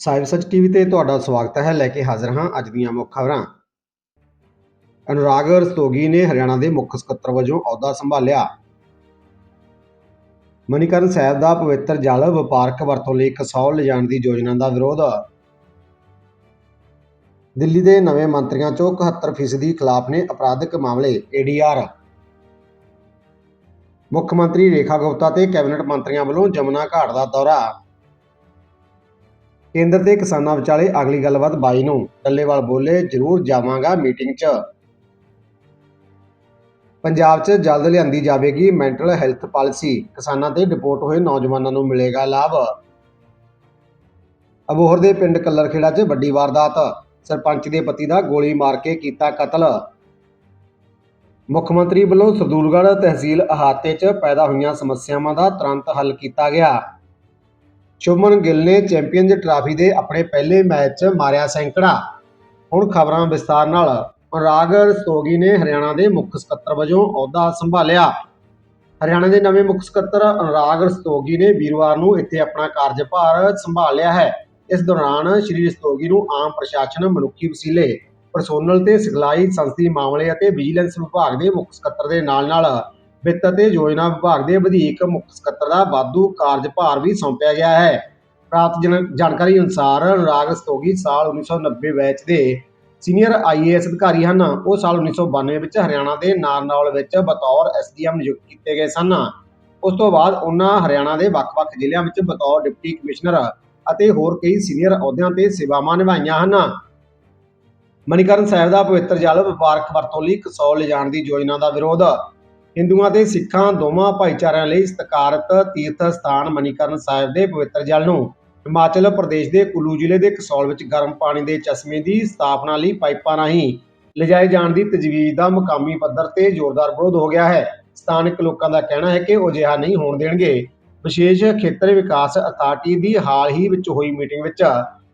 ਸਾਹਿਬ ਸੱਚ ਟੀਵੀ ਤੇ ਤੁਹਾਡਾ ਸਵਾਗਤ ਹੈ, ਲੈ ਕੇ ਹਾਜ਼ਰ ਹਾਂ ਅੱਜ ਦੀਆਂ ਮੁੱਖ ਖਬਰਾਂ। ਅਨੁਰਾਗ ਰਸਤੋਗੀ ਨੇ ਹਰਿਆਣਾ ਦੇ ਮੁੱਖ ਸਕੱਤਰ ਵਜੋਂ ਅਹੁਦਾ ਸੰਭਾਲਿਆ। ਮਨੀਕਰਨ ਸਾਹਿਬ ਦਾ ਪਵਿੱਤਰ ਜਲ ਵਪਾਰਕ ਵਰਤੋਂ ਲਈ ਕਸੌਲ ਲਿਜਾਣ ਦੀ ਯੋਜਨਾ ਦਾ ਵਿਰੋਧ। ਦਿੱਲੀ ਦੇ ਨਵੇਂ ਮੰਤਰੀਆਂ ਚੋਂ 71% ਖਿਲਾਫ ਨੇ ਅਪਰਾਧਿਕ ਮਾਮਲੇ ਏਡੀਆਰ ਮੁੱਖ ਮੰਤਰੀ ਰੇਖਾ ਗੁਪਤਾ ਤੇ ਕੈਬਨਿਟ ਮੰਤਰੀਆਂ ਵੱਲੋਂ ਜਮਨਾ ਘਾਟ ਦਾ ਦੌਰਾ। ਕੇਂਦਰ ਤੇ ਕਿਸਾਨਾਂ ਵਿਚਾਲੇ ਅਗਲੀ ਗੱਲਬਾਤ 22 ਨੂੰ। ਡੱਲੇਵਾਲ ਬੋਲੇ, ਜ਼ਰੂਰ ਜਾਵਾਂਗਾ ਮੀਟਿੰਗ 'ਚ। ਪੰਜਾਬ 'ਚ ਜਲਦ ਲਿਆਂਦੀ ਜਾਵੇਗੀ ਮੈਂਟਲ ਹੈਲਥ ਪਾਲਿਸੀ। ਕਿਸਾਨਾਂ ਤੇ ਡਿਪੋਰਟ ਹੋਏ ਨੌਜਵਾਨਾਂ ਨੂੰ ਮਿਲੇਗਾ ਲਾਭ। ਅਬੋਹਰ ਦੇ ਪਿੰਡ ਕੱਲਰਖੇੜਾ 'ਚ ਵੱਡੀ ਵਾਰਦਾਤ। ਸਰਪੰਚ ਦੇ ਪਤੀ ਦਾ ਗੋਲੀ ਮਾਰ ਕੇ ਕੀਤਾ ਕਤਲ। ਮੁੱਖ ਮੰਤਰੀ ਵੱਲੋਂ ਸਰਦੂਲਗੜ੍ਹ ਤਹਿਸੀਲ ਅਹਾਤੇ 'ਚ ਪੈਦਾ ਹੋਈਆਂ ਸਮੱਸਿਆਵਾਂ ਦਾ ਤੁਰੰਤ ਹੱਲ ਕੀਤਾ ਗਿਆ। ਸ਼ੁਭਮਨ ਗਿੱਲ ਨੇ ਚੈਂਪੀਅਨਜ਼ ਟਰਾਫੀ ਦੇ ਆਪਣੇ ਪਹਿਲੇ ਮੈਚ 'ਚ ਮਾਰਿਆ ਸੈਂਕੜਾ। ਹੁਣ ਖਬਰਾਂ ਵਿਸਤਾਰ ਨਾਲ। ਅਨੁਰਾਗ ਰਸਤੋਗੀ ਨੇ ਹਰਿਆਣਾ ਦੇ ਮੁੱਖ ਸਕੱਤਰ ਵਜੋਂ ਅਹੁਦਾ ਸੰਭਾਲਿਆ। ਹਰਿਆਣਾ ਦੇ ਨਵੇਂ ਮੁੱਖ ਸਕੱਤਰ ਅਨੁਰਾਗ ਰਸਤੋਗੀ ਨੇ ਵੀਰਵਾਰ ਨੂੰ ਇੱਥੇ ਆਪਣਾ ਕਾਰਜਭਾਰ ਸੰਭਾਲ ਲਿਆ ਹੈ। ਇਸ ਦੌਰਾਨ ਸ਼੍ਰੀ ਰਸਤੋਗੀ ਨੂੰ ਆਮ ਪ੍ਰਸ਼ਾਸਨ, ਮਨੁੱਖੀ ਵਸੀਲੇ ਪਰਸੋਨਲ ਤੇ ਸਿਖਲਾਈ ਸੰਸਦੀ ਮਾਮਲੇ ਅਤੇ ਵਿਜੀਲੈਂਸ ਵਿਭਾਗ ਦੇ ਮੁੱਖ ਸਕੱਤਰ ਦੇ ਨਾਲ-ਨਾਲ ਵਿੱਤ ਅਤੇ ਯੋਜਨਾ ਵਿਭਾਗ ਦੇ ਵਧੀਕ ਮੁੱਖ ਸਕੱਤਰ ਦਾ ਵਾਧੂ ਕਾਰਜਭਾਰ ਵੀ ਸੌਂਪਿਆ ਗਿਆ ਹੈ। ਪ੍ਰਾਪਤ ਜਾਣਕਾਰੀ ਅਨੁਸਾਰ ਅਨੁਰਾਗ ਸਤੋਗੀ ਸਾਲ 1990 ਬੈਚ ਦੇ ਸੀਨੀਅਰ ਆਈਏਐਸ ਅਧਿਕਾਰੀ ਹਨ। ਉਹ ਸਾਲ 1992 ਵਿੱਚ ਹਰਿਆਣਾ ਦੇ ਨਾਰਨੌਲ ਵਿੱਚ ਬਤੌਰ ਐਸਡੀਐਮ ਨਿਯੁਕਤ ਕੀਤੇ ਗਏ ਸਨ। ਉਸ ਤੋਂ ਬਾਅਦ ਉਹਨਾਂ ਹਰਿਆਣਾ ਦੇ ਵੱਖ-ਵੱਖ ਜ਼ਿਲ੍ਹਿਆਂ ਵਿੱਚ ਬਤੌਰ ਡਿਪਟੀ ਕਮਿਸ਼ਨਰ ਅਤੇ ਹੋਰ ਕਈ ਸੀਨੀਅਰ ਅਹੁਦਿਆਂ ਤੇ ਸੇਵਾਵਾਂ ਨਿਭਾਈਆਂ ਹਨ। ਮਨੀਕਰਨ ਸਾਹਿਬ ਦਾ ਪਵਿੱਤਰ ਜਲ ਵਪਾਰਕ ਵਰਤੋਂ ਲਈ ਕਸੌਲ ਲਿਜਾਣ ਦੀ ਯੋਜਨਾ ਦਾ ਵਿਰੋਧ ਹਿੰਦੂਆਂ ਤੇ ਸਿੱਖਾਂ ਦੋਵਾਂ ਭਾਈਚਾਰਿਆਂ ਲਈ ਸਤਿਕਾਰਤ ਤੀਰਥ ਸਥਾਨ ਮਨੀਕਰਨ ਸਾਹਿਬ ਦੇ ਪਵਿੱਤਰ ਜਲ ਨੂੰ ਹਿਮਾਚਲ ਪ੍ਰਦੇਸ਼ ਦੇ ਕੁੱਲੂ ਜ਼ਿਲ੍ਹੇ ਦੇ ਕਸੌਲ ਵਿੱਚ ਗਰਮ ਪਾਣੀ ਦੇ ਚਸ਼ਮੇ ਦੀ ਸਥਾਪਨਾ ਲਈ ਪਾਈਪਾਂ ਰਾਹੀਂ ਲਿਜਾਏ ਜਾਣ ਦੀ ਤਜਵੀਜ਼ ਦਾ ਮੁਕਾਮੀ ਪੱਧਰ ਤੇ ਜ਼ੋਰਦਾਰ ਵਿਰੋਧ ਹੋ ਗਿਆ ਹੈ। ਸਥਾਨਕ ਲੋਕਾਂ ਦਾ ਕਹਿਣਾ ਹੈ ਕਿ ਉਹ ਅਜਿਹਾ ਨਹੀਂ ਹੋਣ ਦੇਣਗੇ। ਵਿਸ਼ੇਸ਼ ਖੇਤਰ ਵਿਕਾਸ ਅਥਾਰਟੀ ਦੀ ਹਾਲ ਹੀ ਵਿੱਚ ਹੋਈ ਮੀਟਿੰਗ ਵਿੱਚ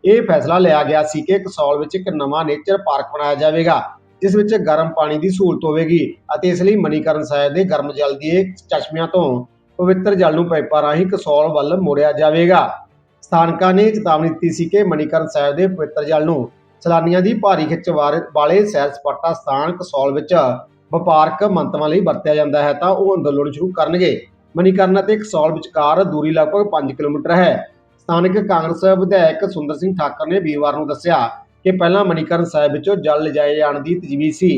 ਇਹ ਫੈਸਲਾ ਲਿਆ ਗਿਆ ਸੀ ਕਿ ਕਸੌਲ ਵਿੱਚ ਇੱਕ ਨਵਾਂ ਨੇਚਰ ਪਾਰਕ ਬਣਾਇਆ ਜਾਵੇਗਾ। ਜਿਸ ਵਿੱਚ ਗਰਮ ਪਾਣੀ ਦੀ ਸਹੂਲਤ ਹੋਵੇਗੀ ਅਤੇ ਇਸ ਲਈ ਮਨੀਕਰਨ ਸਾਹਿਬ ਦੇ ਗਰਮ ਜਲ ਦੇ ਚਸ਼ਮਿਆਂ ਤੋਂ ਪਵਿੱਤਰ ਜਲ ਨੂੰ ਪਾਈਪਾਂ ਰਾਹੀਂ ਕਸੌਲ ਵੱਲ ਮੋੜਿਆ ਜਾਵੇਗਾ। ਸਥਾਨਕਾਂ ਨੇ ਚੇਤਾਵਨੀ ਦਿੱਤੀ ਸੀ ਕਿ ਮਨੀਕਰਨ ਸਾਹਿਬ ਦੇ ਪਵਿੱਤਰ ਜਲ ਨੂੰ ਸੈਲਾਨੀਆਂ ਦੀ ਭਾਰੀ ਖਿੱਚ ਵਾਰ- ਵਾਲੇ ਸੈਰ ਸਪਾਟਾ ਸਥਾਨ ਕਸੌਲ ਵਿੱਚ ਵਪਾਰਕ ਮੰਤਵਾਂ ਲਈ ਵਰਤਿਆ ਜਾਂਦਾ ਹੈ ਤਾਂ ਉਹ ਅੰਦੋਲਨ ਸ਼ੁਰੂ ਕਰਨਗੇ। ਮਨੀਕਰਨ ਅਤੇ ਕਸੌਲ ਵਿਚਕਾਰ ਦੂਰੀ ਲਗਭਗ 5 ਕਿਲੋਮੀਟਰ ਹੈ। ਸਥਾਨਕ ਕਾਂਗਰਸ ਵਿਧਾਇਕ ਸੁੰਦਰ ਸਿੰਘ ਠਾਕਰ ਨੇ ਵੀਰਵਾਰ ਨੂੰ ਦੱਸਿਆ ਕਿ ਪਹਿਲਾਂ ਮਨੀਕਰਨ ਸਾਹਿਬ ਵਿੱਚੋਂ ਜਲ ਲਿਜਾਏ ਜਾਣ ਦੀ ਤਜਵੀਜ਼ ਸੀ,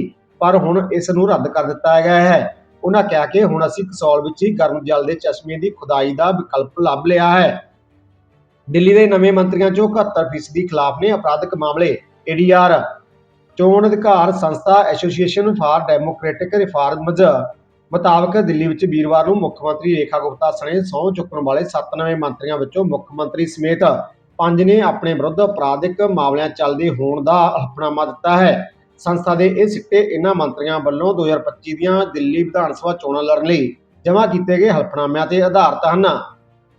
ਪਰ ਹੁਣ ਇਸ ਨੂੰ ਰੱਦ ਕਰ ਦਿੱਤਾ ਗਿਆ ਹੈ। ਉਹਨਾਂ ਕਿਹਾ ਕਿ ਹੁਣ ਅਸੀਂ ਕਸੌਲ ਵਿੱਚ ਹੀ ਗਰਮ ਜਲ ਦੇ ਚਸ਼ਮੇ ਦੀ ਖੁਦਾਈ ਦਾ ਵਿਕਲਪ ਲੱਭ ਲਿਆ ਹੈ। ਦਿੱਲੀ ਦੇ ਨਵੇਂ ਮੰਤਰੀਆਂ ਚੋਂ 71% ਖਿਲਾਫ ਨੇ ਅਪਰਾਧਿਕ ਮਾਮਲੇ, ਏਡੀਆਰ, ਚੋਣ ਅਧਿਕਾਰ ਸੰਸਥਾ ਐਸੋਸੀਏਸ਼ਨ ਫਾਰ ਡੈਮੋਕ੍ਰੈਟਿਕ ਰਿਫਾਰਮਜ਼ ਮੁਤਾਬਕ ਦਿੱਲੀ ਵਿੱਚ ਵੀਰਵਾਰ ਨੂੰ ਮੁੱਖ ਮੰਤਰੀ ਰੇਖਾ ਗੁਪਤਾ ਸਣੇ ਸਹੁੰ ਚੁੱਕਣ ਵਾਲੇ 7 ਨਵੇਂ ਮੰਤਰੀਆਂ ਵਿੱਚੋਂ ਮੁੱਖ ਮੰਤਰੀ ਸਮੇਤ ਪੰਜ ਨੇ ਆਪਣੇ ਵਿਰੁੱਧ ਅਪਰਾਧਿਕ ਮਾਮਲਿਆਂ ਚੱਲਦੇ ਹੋਣ ਦਾ ਹਲਫਨਾਮਾ ਦਿੱਤਾ ਹੈ। ਸੰਸਥਾ ਦੇ ਇਹ ਸਿੱਟੇ ਇਹਨਾਂ ਮੰਤਰੀਆਂ ਵੱਲੋਂ 2025 ਦੀਆਂ ਦਿੱਲੀ ਵਿਧਾਨ ਸਭਾ ਚੋਣਾਂ ਲੜਨ ਲਈ ਜਮ੍ਹਾਂ ਕੀਤੇ ਗਏ ਹਲਫਨਾਮਿਆਂ ਤੇ ਆਧਾਰਿਤ ਹਨ।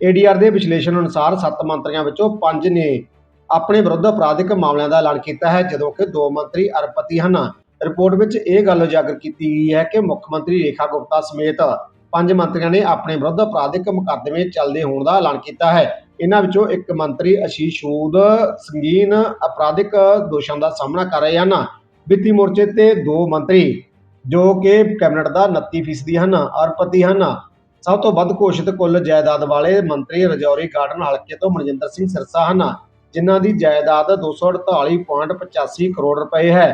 ਏਡੀਆਰ ਦੇ ਵਿਸ਼ਲੇਸ਼ਣ ਅਨੁਸਾਰ 7 ਮੰਤਰੀਆਂ ਵਿੱਚੋਂ 5 ਨੇ ਆਪਣੇ ਵਿਰੁੱਧ ਅਪਰਾਧਿਕ ਮਾਮਲਿਆਂ ਦਾ ਐਲਾਨ ਕੀਤਾ ਹੈ, ਜਦੋਂ ਕਿ ਦੋ ਮੰਤਰੀ ਅਰਬਪਤੀ ਹਨ। ਰਿਪੋਰਟ ਵਿੱਚ ਇਹ ਗੱਲ ਉਜਾਗਰ ਕੀਤੀ ਗਈ ਹੈ ਕਿ ਮੁੱਖ ਮੰਤਰੀ ਰੇਖਾ ਗੁਪਤਾ ਸਮੇਤ ਪੰਜ ਮੰਤਰੀਆਂ ਨੇ ਆਪਣੇ ਵਿਰੁੱਧ ਅਪਰਾਧਿਕ ਮੁਕੱਦਮੇ ਚੱਲਦੇ ਹੋਣ ਦਾ ਐਲਾਨ ਕੀਤਾ ਹੈ। ਇਹਨਾਂ ਵਿੱਚੋਂ ਇੱਕ ਮੰਤਰੀ ਅਸ਼ੀਸ਼ ਸੂਦ ਸੰਗੀਨ ਅਪਰਾਧਿਕ ਦੋਸ਼ਾਂ ਦਾ ਸਾਹਮਣਾ ਕਰ ਰਹੇ ਹਨ। ਵਿੱਤੀ ਮੋਰਚੇ ਤੇ ਦੋ ਮੰਤਰੀ ਜੋ ਕਿ ਕੈਬਨਿਟ ਦਾ 29% ਹਨ, ਅਰਬਪਤੀ ਹਨ। ਸਭ ਤੋਂ ਵੱਧ ਘੋਸ਼ਿਤ ਕੁੱਲ ਜਾਇਦਾਦ ਵਾਲੇ ਮੰਤਰੀ ਰਜੌਰੀ ਗਾਰਡਨ ਹਲਕੇ ਤੋਂ ਮਨਜਿੰਦਰ ਸਿੰਘ ਸਿਰਸਾ ਹਨ, ਜਿਨ੍ਹਾਂ ਦੀ ਜਾਇਦਾਦ 248.85 ਕਰੋੜ ਰੁਪਏ ਹੈ।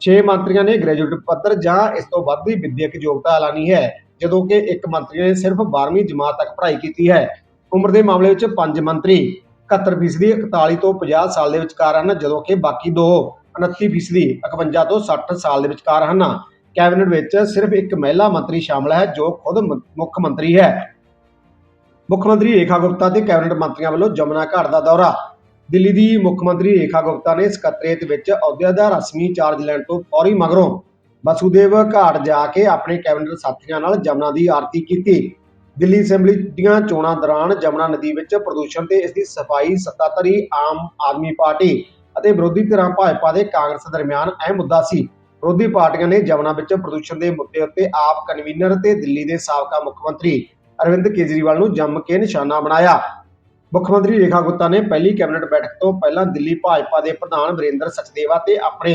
6 ਮੰਤਰੀਆਂ ਨੇ ਗ੍ਰੈਜੂਏਟ ਪੱਧਰ ਜਾਂ ਇਸ ਤੋਂ ਵੱਧ ਦੀ ਵਿਦਿਅਕ ਯੋਗਤਾ ਐਲਾਨੀ ਹੈ, ਜਦੋਂ ਕਿ ਇੱਕ ਮੰਤਰੀ ਨੇ ਸਿਰਫ 12ਵੀਂ ਜਮਾਤ ਤੱਕ ਪੜ੍ਹਾਈ ਕੀਤੀ ਹੈ। ਉਮਰ ਦੇ ਮਾਮਲੇ ਵਿੱਚ ਪੰਜ ਮੰਤਰੀ 71% 41 ਤੋਂ 50 ਸਾਲ ਦੇ ਵਿਚਕਾਰ ਹਨ, ਜਦੋਂ ਕਿ ਬਾਕੀ ਦੋ 29% 51 ਤੋਂ 60 ਸਾਲ ਦੇ ਵਿਚਕਾਰ ਹਨ। ਕੈਬਨਿਟ ਵਿੱਚ ਸਿਰਫ ਇੱਕ ਮਹਿਲਾ ਮੰਤਰੀ ਸ਼ਾਮਲ ਹੈ, ਜੋ ਖੁਦ ਮੁੱਖ ਮੰਤਰੀ ਹੈ। ਮੁੱਖ ਮੰਤਰੀ ਰੇਖਾ ਗੁਪਤਾ ਤੇ ਕੈਬਨਿਟ ਮੰਤਰੀਆਂ ਵੱਲੋਂ ਜਮਨਾ ਘਾਟ ਦਾ ਦੌਰਾ। ਦਿੱਲੀ ਦੀ ਮੁੱਖ ਮੰਤਰੀ ਰੇਖਾ ਗੁਪਤਾ ਨੇ ਸਕੱਤਰੇਤ ਵਿੱਚ ਅਹੁਦਿਆਂ ਦਾ ਰਸਮੀ ਚਾਰਜ ਲੈਣ ਤੋਂ ਫੌਰੀ ਮਗਰੋਂ ਵਸੂਦੇਵ ਘਾਟ ਜਾ ਕੇ ਆਪਣੇ ਕੈਬਨਿਟ ਸਾਥੀਆਂ ਨਾਲ ਜਮਨਾ ਦੀ ਆਰਤੀ ਕੀਤੀ। ਦਿੱਲੀ ਅਸੈਂਬਲੀ ਦੀਆਂ ਚੋਣਾਂ ਦੌਰਾਨ ਜਮਨਾ ਨਦੀ ਵਿੱਚ ਪ੍ਰਦੂਸ਼ਣ ਤੇ ਇਸ ਦੀ ਸਫ਼ਾਈ, ਸੱਤਾਧਾਰੀ ਆਮ ਆਦਮੀ ਪਾਰਟੀ ਅਤੇ ਵਿਰੋਧੀ ਧਿਰਾਂ ਭਾਜਪਾ ਦੇ ਕਾਂਗਰਸ ਦਰਮਿਆਨ ਅਹਿਮ ਮੁੱਦਾ ਸੀ। ਵਿਰੋਧੀ ਪਾਰਟੀਆਂ ਨੇ ਜਮਨਾ ਵਿੱਚ ਪ੍ਰਦੂਸ਼ਣ ਦੇ ਮੁੱਦੇ ਉੱਤੇ ਆਪ ਕਨਵੀਨਰ ਤੇ ਦਿੱਲੀ ਦੇ ਸਾਬਕਾ ਮੁੱਖ ਮੰਤਰੀ ਅਰਵਿੰਦ ਕੇਜਰੀਵਾਲ ਨੂੰ ਜੰਮ ਕੇ ਨਿਸ਼ਾਨਾ ਬਣਾਇਆ। ਮੁੱਖ ਮੰਤਰੀ ਰੇਖਾ ਗੁੱਤਾ ਨੇ ਪਹਿਲੀ ਕੈਬਨਿਟ ਬੈਠਕ ਤੋਂ ਪਹਿਲਾਂ ਦਿੱਲੀ ਭਾਜਪਾ ਦੇ ਪ੍ਰਧਾਨ ਵਰਿੰਦਰ ਸਚਦੇਵਾ ਤੇ ਆਪਣੇ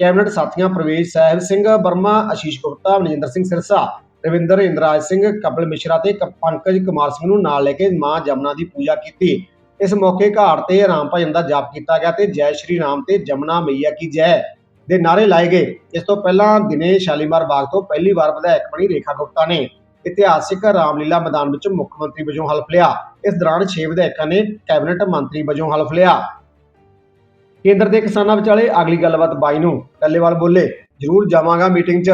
ਕੈਬਨਿਟ ਸਾਥੀਆਂ ਪ੍ਰਵੇਸ਼ ਸਾਹਿਬ ਸਿੰਘ ਵਰਮਾ ਆਸ਼ੀਸ਼ ਗੁਪਤਾ ਮਨਜਿੰਦਰ ਸਿੰਘ ਸਿਰਸਾ ਰਵਿੰਦਰ ਇੰਦਰਾਜ ਸਿੰਘ, ਕਪਿਲ ਮਿਸ਼ਰਾ ਤੇ ਕ- ਪੰਕਜ ਕੁਮਾਰ ਸਿੰਘ ਨੂੰ ਨਾਲ ਲੈ ਕੇ ਮਾਂ ਜਮਨਾ ਦੀ ਪੂਜਾ ਕੀਤੀ। ਇਸ ਮੌਕੇ ਘਾਟ ਤੇ ਰਾਮ ਭਜਨ ਦਾ ਜਾਪ ਕੀਤਾ ਗਿਆ ਤੇ ਜੈ ਸ਼੍ਰੀ ਰਾਮ ਤੇ ਜਮਨਾ ਮਈਆ ਕੀ ਜੈ ਦੇ ਨਾਰੇ ਲਾਏ ਗਏ। ਇਸ ਤੋਂ ਪਹਿਲਾਂ ਦਿਨੇ ਸ਼ਾਲੀਮਾਰ ਬਾਗ ਤੋਂ ਪਹਿਲੀ ਵਾਰ ਵਿਧਾਇਕ ਬਣੀ ਰੇਖਾ ਗੁਪਤਾ ਨੇ ਇਤਿਹਾਸਿਕ ਰਾਮਲੀਲਾ ਮੈਦਾਨ ਵਿੱਚ ਮੁੱਖ ਮੰਤਰੀ ਵਜੋਂ ਹਲਫ ਲਿਆ। ਇਸ ਦੌਰਾਨ 6 ਵਿਧਾਇਕਾਂ ਨੇ ਕੈਬਨਿਟ ਮੰਤਰੀ ਵਜੋਂ ਹਲਫ ਲਿਆ। ਕੇਂਦਰ ਦੇ ਕਿਸਾਨਾਂ ਵਿਚਾਲੇ ਅਗਲੀ ਗੱਲਬਾਤ ਬਾਈ ਨੂੰ। ਟੱਲੇਵਾਲ ਬੋਲੇ, ਜ਼ਰੂਰ ਜਾਵਾਂਗਾ ਮੀਟਿੰਗ 'ਚ।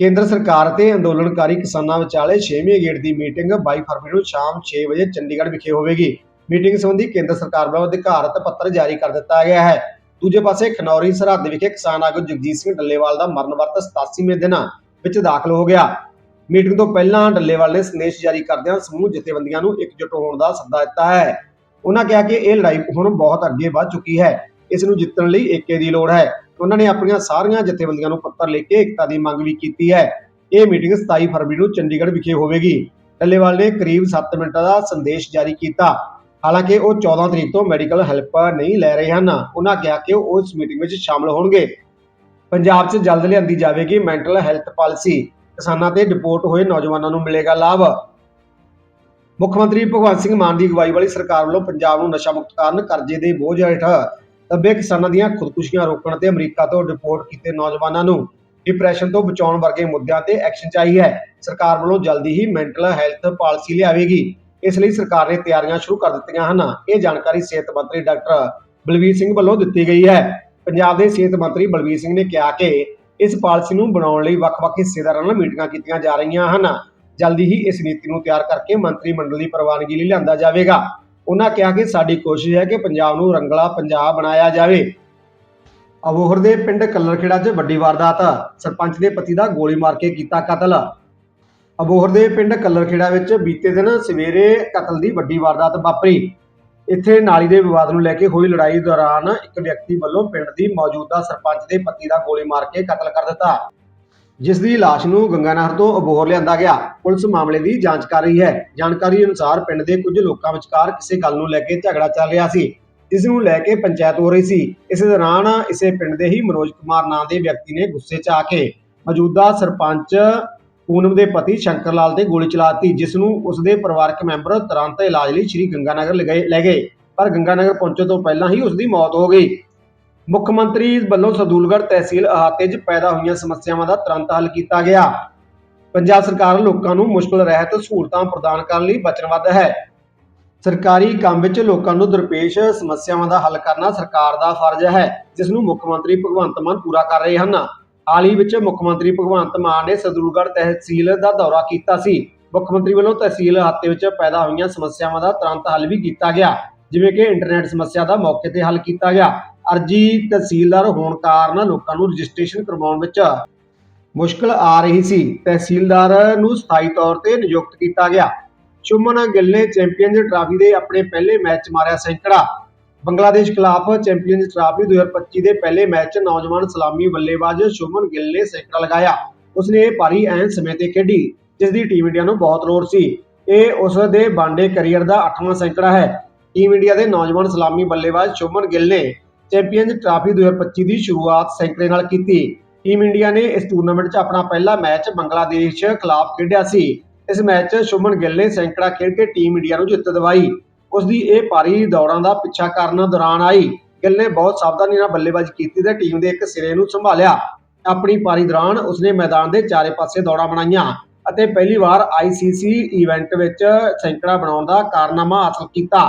ਕੇਂਦਰ ਸਰਕਾਰ ਤੇ ਅੰਦੋਲਨਕਾਰੀ ਕਿਸਾਨਾਂ ਵਿਚਾਲੇ 6ਵੇਂ ਗੇੜ ਦੀ ਮੀਟਿੰਗ 22 ਫਰਵਰੀ ਨੂੰ ਸ਼ਾਮ 6 ਵਜੇ ਚੰਡੀਗੜ੍ਹ ਵਿਖੇ ਹੋਵੇਗੀ। ਮੀਟਿੰਗ ਸੰਬੰਧੀ ਕੇਂਦਰ ਸਰਕਾਰ ਵੱਲੋਂ ਅਧਿਕਾਰਤ ਪੱਤਰ ਜਾਰੀ ਕਰ ਦਿੱਤਾ ਗਿਆ ਹੈ। ਦੂਜੇ ਪਾਸੇ ਖਨੌਰੀ ਸਰਹੱਦ ਵਿਖੇ ਕਿਸਾਨ ਆਗੂ ਜਗਜੀਤ ਸਿੰਘ ਡੱਲੇਵਾਲ ਦਾ ਮਰਨ ਵਰਤ 87ਵੇਂ ਦਿਨ ਵਿੱਚ ਦਾਖਲ ਹੋ ਗਿਆ। ਮੀਟਿੰਗ ਤੋਂ ਪਹਿਲਾਂ ਡੱਲੇਵਾਲ ਨੇ ਸੰਦੇਸ਼ ਜਾਰੀ ਕਰਦਿਆਂ ਸਮੂਹ ਜਥੇਬੰਦੀਆਂ ਨੂੰ ਇਕਜੁੱਟ ਹੋਣ ਦਾ ਸੱਦਾ ਦਿੱਤਾ ਹੈ। ਉਹਨਾਂ ਕਿਹਾ ਕਿ ਇਹ ਲੜਾਈ ਹੁਣ ਬਹੁਤ ਅੱਗੇ ਵੱਧ ਚੁੱਕੀ ਹੈ। ਇਸ ਨੂੰ ਜਿੱਤਣ ਲਈ ਏਕੇ ਦੀ ਲੋੜ ਹੈ। ਉਹਨਾਂ ਨੇ ਆਪਣੀਆਂ ਸਾਰੀਆਂ ਜਥੇਬੰਦੀਆਂ ਨੂੰ ਪੱਤਰ ਲਿਖ ਕੇ ਏਕਤਾ ਦੀ ਮੰਗ ਵੀ ਕੀਤੀ ਹੈ। ਇਹ ਮੀਟਿੰਗ 27 ਫਰਵਰੀ ਨੂੰ ਚੰਡੀਗੜ੍ਹ ਵਿਖੇ ਹੋਵੇਗੀ। ਟੱਲੇਵਾਲ ਨੇ ਕਰੀਬ 7 ਮਿੰਟਾਂ ਦਾ ਸੰਦੇਸ਼ ਜਾਰੀ ਕੀਤਾ। ਹਾਲਾਂਕਿ ਉਹ 14 ਤਰੀਕ ਤੋਂ ਮੈਡੀਕਲ ਹੈਲਪ ਨਹੀਂ ਲੈ ਰਹੇ ਹਨ। ਉਹਨਾਂ ਕਿਹਾ ਕਿ ਉਹ ਇਸ ਮੀਟਿੰਗ ਵਿੱਚ ਸ਼ਾਮਲ ਹੋਣਗੇ। ਪੰਜਾਬ 'ਚ ਜਲਦ ਲਿਆਂਦੀ ਜਾਵੇਗੀ ਮੈਂਟਲ ਹੈਲਥ ਪਾਲਿਸੀ। ਕਿਸਾਨਾਂ ਤੇ ਡਿਪੋਰਟ ਹੋਏ ਨੌਜਵਾਨਾਂ ਨੂੰ ਮਿਲੇਗਾ ਲਾਭ। ਮੁੱਖ ਮੰਤਰੀ ਭਗਵੰਤ ਸਿੰਘ ਮਾਨ ਦੀ ਅਗਵਾਈ ਵਾਲੀ ਸਰਕਾਰ ਵੱਲੋਂ ਪੰਜਾਬ ਨੂੰ ਨਸ਼ਾ ਮੁਕਤ ਕਰਨ ਕਰਜ਼ੇ ਦੇ ਬੋਝ ਹੇਠ ਦੱਬੇ ਕਿਸਾਨਾਂ ਦੀਆਂ ਖੁਦਕੁਸ਼ੀਆਂ ਰੋਕਣ ਤੇ ਅਮਰੀਕਾ ਤੋਂ ਡਿਪੋਰਟ ਕੀਤੇ ਨੌਜਵਾਨਾਂ ਨੂੰ ਡਿਪਰੈਸ਼ਨ ਤੋਂ ਬਚਾਉਣ ਵਰਗੇ ਮੁੱਦਿਆਂ ਤੇ ਐਕਸ਼ਨ ਚਾਹੀ ਹੈ। ਸਰਕਾਰ ਵੱਲੋਂ ਜਲਦੀ ਹੀ ਮੈਂਟਲ ਹੈਲਥ ਪਾਲਿਸੀ ਲਿਆਵੇਗੀ। ਇਸ ਲਈ ਸਰਕਾਰ ਨੇ ਤਿਆਰੀਆਂ ਸ਼ੁਰੂ ਕਰ ਦਿੱਤੀਆਂ ਹਨ। ਇਹ ਜਾਣਕਾਰੀ ਸਿਹਤ ਮੰਤਰੀ ਡਾਕਟਰ ਬਲਵੀਰ ਸਿੰਘ ਵੱਲੋਂ ਦਿੱਤੀ ਗਈ ਹੈ। ਪੰਜਾਬ ਦੇ ਸਿਹਤ ਮੰਤਰੀ ਬਲਵੀਰ ਸਿੰਘ ਨੇ ਕਿਹਾ ਕਿ ਇਸ ਪਾਲਿਸੀ ਨੂੰ ਬਣਾਉਣ ਲਈ ਵੱਖ-ਵੱਖ ਹਿੱਸੇਦਾਰਾਂ ਨਾਲ ਮੀਟਿੰਗਾਂ ਕੀਤੀਆਂ ਜਾ ਰਹੀਆਂ ਹਨ। ਜਲਦੀ ਹੀ ਇਸ ਨੀਤੀ ਨੂੰ ਤਿਆਰ ਕਰਕੇ ਮੰਤਰੀ ਮੰਡਲ ਦੀ ਪ੍ਰਵਾਨਗੀ ਲਈ ਲਿਆਂਦਾ ਜਾਵੇਗਾ। ਉਹਨਾਂ ਕਿਹਾ ਕਿ ਸਾਡੀ ਕੋਸ਼ਿਸ਼ ਹੈ ਕਿ ਪੰਜਾਬ ਨੂੰ ਰੰਗਲਾ ਪੰਜਾਬ ਬਣਾਇਆ ਜਾਵੇ। ਅਬੋਹਰ ਦੇ ਪਿੰਡ ਕੱਲਰਖੇੜਾ 'ਚ ਵੱਡੀ ਵਾਰਦਾਤ ਸਰਪੰਚ ਦੇ ਪਤੀ ਦਾ ਗੋਲੀ ਮਾਰ ਕੇ ਕੀਤਾ ਕਤਲ ਅਬੋਹਰ ਦੇ ਪਿੰਡ ਕੱਲਰਖੇੜਾ ਵਿੱਚ ਬੀਤੇ ਦਿਨ ਸਵੇਰੇ ਕਤਲ ਦੀ ਵੱਡੀ ਵਾਰਦਾਤ ਵਾਪਰੀ। ਇੱਥੇ ਨਾਲੀ ਦੇ ਵਿਵਾਦ ਨੂੰ ਲੈ ਕੇ ਹੋਈ ਲੜਾਈ ਦੌਰਾਨ ਇੱਕ ਵਿਅਕਤੀ ਵੱਲੋਂ ਪਿੰਡ ਦੀ ਮੌਜੂਦਾ ਸਰਪੰਚ ਦੇ ਪਤੀ ਦਾ ਗੋਲੀ ਮਾਰ ਕੇ ਕਤਲ ਕਰ ਦਿੱਤਾ। ਜਿਸ ਦੀ ਲਾਸ਼ ਨੂੰ ਗੰਗਾਨਹਰ ਤੋਂ ਅਬੋਹਰ ਲਿਆਂਦਾ ਗਿਆ। ਪੁਲਿਸ ਮਾਮਲੇ ਦੀ ਜਾਂਚ ਕਰ ਰਹੀ ਹੈ। ਜਾਣਕਾਰੀ ਅਨੁਸਾਰ ਪਿੰਡ ਦੇ ਕੁਝ ਲੋਕਾਂ ਵਿਚਕਾਰ ਕਿਸੇ ਗੱਲ ਨੂੰ ਲੈ ਕੇ ਝਗੜਾ ਚੱਲ ਰਿਹਾ ਸੀ। ਜਿਸ ਨੂੰ ਲੈ ਕੇ ਪੰਚਾਇਤ ਹੋ ਰਹੀ ਸੀ। ਇਸ ਦੌਰਾਨ ਇਸੇ ਪਿੰਡ ਦੇ ਹੀ ਮਨੋਜ ਕੁਮਾਰ ਨਾਂ ਦੇ ਵਿਅਕਤੀ ਨੇ ਗੁੱਸੇ 'ਚ ਆ ਕੇ ਮੌਜੂਦਾ ਸਰਪੰਚ ਪੂਨਮ ਦੇ ਪਤੀ ਸ਼ੰਕਰ ਲਾਲ ਤੇ ਗੋਲੀ ਚਲਾ ਦਿੱਤੀ, ਜਿਸ ਨੂੰ ਉਸ ਦੇ ਪਰਿਵਾਰਕ ਮੈਂਬਰ ਤੁਰੰਤ ਇਲਾਜ ਲਈ ਸ਼੍ਰੀ ਗੰਗਾਨਗਰ ਲਗਾਏ ਲੈ ਗਏ। ਪਰ ਗੰਗਾਨਗਰ ਪਹੁੰਚਣ ਤੋਂ ਪਹਿਲਾਂ ਹੀ ਉਸ ਦੀ ਮੌਤ ਹੋ ਗਈ। ਮੁੱਖ ਮੰਤਰੀ ਵੱਲੋਂ ਸਦੂਲਗੜ੍ਹ ਤਹਿਸੀਲ ਅਹਾਤੇ 'ਚ ਪੈਦਾ ਹੋਈਆਂ ਸਮੱਸਿਆਵਾਂ ਦਾ ਤੁਰੰਤ ਹੱਲ ਕੀਤਾ ਗਿਆ। ਪੰਜਾਬ ਸਰਕਾਰ ਲੋਕਾਂ ਨੂੰ ਮੁਸ਼ਕਲ ਰਹਿਤ ਸਹੂਲਤਾਂ ਪ੍ਰਦਾਨ ਕਰਨ ਲਈ ਵਚਨਬੱਧ ਹੈ। ਸਰਕਾਰੀ ਕੰਮ ਵਿੱਚ ਲੋਕਾਂ ਨੂੰ ਦਰਪੇਸ਼ ਸਮੱਸਿਆਵਾਂ ਦਾ ਹੱਲ ਕਰਨਾ ਸਰਕਾਰ ਦਾ ਫਰਜ਼ ਹੈ, ਜਿਸ ਨੂੰ ਮੁੱਖ ਮੰਤਰੀ ਭਗਵੰਤ ਮਾਨ ਪੂਰਾ ਕਰ ਰਹੇ ਹਨ। ਹਾਲ ਹੀ ਵਿੱਚ ਮੁੱਖ ਮੰਤਰੀ ਭਗਵੰਤ ਮਾਨ ਨੇ ਸਦੂਲਗੜ੍ਹ ਤਹਿਸੀਲ ਦਾ ਦੌਰਾ ਕੀਤਾ ਸੀ। ਮੁੱਖ ਮੰਤਰੀ ਵੱਲੋਂ ਤਹਿਸੀਲ ਅਹਾਤੇ ਵਿੱਚ ਪੈਦਾ ਹੋਈਆਂ ਸਮੱਸਿਆਵਾਂ ਦਾ ਤੁਰੰਤ ਹੱਲ ਵੀ ਕੀਤਾ ਗਿਆ, ਜਿਵੇਂ ਕਿ ਇੰਟਰਨੈਟ ਸਮੱਸਿਆ ਦਾ ਮੌਕੇ ਤੇ ਹੱਲ ਕੀਤਾ ਗਿਆ। ਅਰਜੀ ਤਹਿਸੀਲਦਾਰ ਹੋਣ ਕਾਰਨ ਲੋਕਾਂ ਨੂੰ ਰਜਿਸਟ੍ਰੇਸ਼ਨ ਕਰਵਾਉਣ ਵਿੱਚ ਮੁਸ਼ਕਲ ਆ ਰਹੀ ਸੀ। ਤਹਿਸੀਲਦਾਰ ਨੂੰ ਸਥਾਈ ਤੌਰ ਤੇ ਨਿਯੁਕਤ ਕੀਤਾ ਗਿਆ। ਸ਼ੁਮਨ ਗਿੱਲ ਨੇ ਚੈਂਪੀਅਨਜ਼ ਟਰਾਫੀ ਦੇ ਆਪਣੇ ਪਹਿਲੇ ਮੈਚ ਮਾਰਿਆ ਸੈਂਕੜਾ। ਬੰਗਲਾਦੇਸ਼ ਖਿਲਾਫ ਚੈਂਪੀਅਨਜ਼ ਟਰਾਫੀ 2025 ਦੇ ਪਹਿਲੇ ਮੈਚ 'ਚ ਨੌਜਵਾਨ ਸਲਾਮੀ ਬੱਲੇਬਾਜ਼ ਸ਼ੁਮਨ ਗਿੱਲ ਨੇ ਸੈਂਕੜਾ ਲਗਾਇਆ। ਉਸਨੇ ਇਹ ਪਾਰੀ ਐਨ ਸਮੇਂ ਤੇ ਖੇਡੀ, ਜਿਸ ਦੀ ਟੀਮ ਇੰਡੀਆ ਨੂੰ ਬਹੁਤ ਲੋੜ ਸੀ। ਇਹ ਉਸ ਦੇ ਬਾਂਡੇ ਕੈਰੀਅਰ ਦਾ 8ਵਾਂ ਸੈਂਕੜਾ ਹੈ। ਟੀਮ ਇੰਡੀਆ ਦੇ ਨੌਜਵਾਨ ਸਲਾਮੀ ਬੱਲੇਬਾਜ਼ ਸ਼ੁਮਨ ਗਿੱਲ ਨੇ ਚੈਂਪੀਅਨਜ਼ ਟਰਾਫੀ 2025 ਦੀ ਸ਼ੁਰੂਆਤ ਸੈਂਕੜੇ ਨਾਲ ਕੀਤੀ। ਟੀਮ ਇੰਡੀਆ ਨੇ ਇਸ ਟੂਰਨਾਮੈਂਟ 'ਚ ਆਪਣਾ ਪਹਿਲਾ ਮੈਚ ਬੰਗਲਾਦੇਸ਼ ਖਿਲਾਫ ਖੇਡਿਆ ਸੀ। ਇਸ ਮੈਚ 'ਚ ਸ਼ੁਮਨ ਗਿੱਲ ਨੇ ਸੈਂਕੜਾ ਖੇਡ ਕੇ ਟੀਮ ਇੰਡੀਆ ਨੂੰ ਜਿੱਤ ਦਿਵਾਈ। ਉਸ ਦੀ ਇਹ ਪਾਰੀ ਦੌੜਾਂ ਦਾ ਪਿੱਛਾ ਕਰਨ ਦੌਰਾਨ ਆਈ। ਗਿੱਲ ਨੇ ਬਹੁਤ ਸਾਵਧਾਨੀ ਨਾਲ ਬੱਲੇਬਾਜ਼ੀ ਕੀਤੀ ਤੇ ਟੀਮ ਦੇ ਇੱਕ ਸਿਰੇ ਨੂੰ ਸੰਭਾਲਿਆ। ਆਪਣੀ ਪਾਰੀ ਦੌਰਾਨ ਉਸਨੇ ਮੈਦਾਨ ਦੇ ਚਾਰੇ ਪਾਸੇ ਦੌੜਾਂ ਬਣਾਈਆਂ ਅਤੇ ਪਹਿਲੀ ਵਾਰ ਆਈਸੀਸੀ ਇਵੈਂਟ ਵਿੱਚ ਸੈਂਕੜਾ ਬਣਾਉਣ ਦਾ ਕਾਰਨਾਮਾ ਹਾਸਲ ਕੀਤਾ।